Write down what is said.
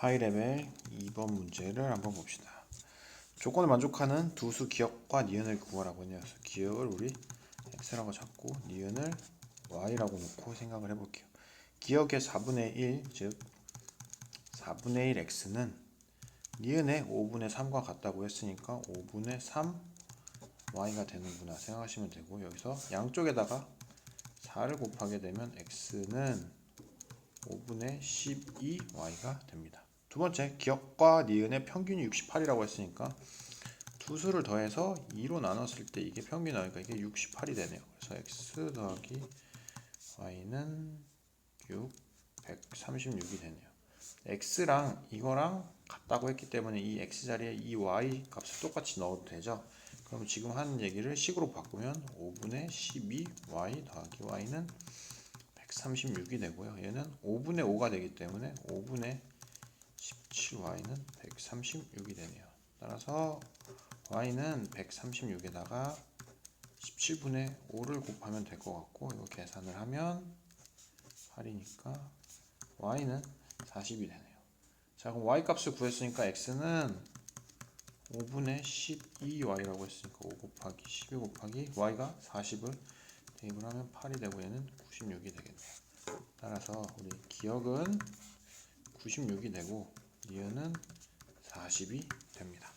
하이레벨 2번 문제를 한번 봅시다. 조건을 만족하는 두 수 기억과 니은을 구하라고 했네요. 기억을 우리 x라고 잡고 니은을 y라고 놓고 생각을 해볼게요. 기억의 4분의 1, 즉 4분의 1 x는 니은의 5분의 3과 같다고 했으니까 5분의 3 y가 되는구나 생각하시면 되고 여기서 양쪽에다가 4를 곱하게 되면 x는 5분의 12y가 됩니다. 두 번째, 기억과 니은의 평균이 68이라고 했으니까 두 수를 더해서 2로 나눴을 때 이게 평균이 나오니까 이게 68이 되네요. 그래서 x 더하기 y는 6, 136이 되네요. x랑 이거랑 같다고 했기 때문에 이 x 자리에 이 y 값을 똑같이 넣어도 되죠. 그럼 지금 하는 얘기를 식으로 바꾸면 5분의 12y 더하기 y는 136이 되고요. 얘는 5분의 5가 되기 때문에 5분의 17y는 136이 되네요. 따라서 y는 136에다가 17분의 5를 곱하면 될 것 같고 이거 계산을 하면 8이니까 y는 40이 되네요. 자 그럼 y 값을 구했으니까 x는 5분의 12y라고 했으니까 5 곱하기 12 곱하기 y가 40을 대입을 하면 8이 되고 얘는 96이 되겠네요. 따라서 우리 기억은 96이 되고 니은은 40이 됩니다.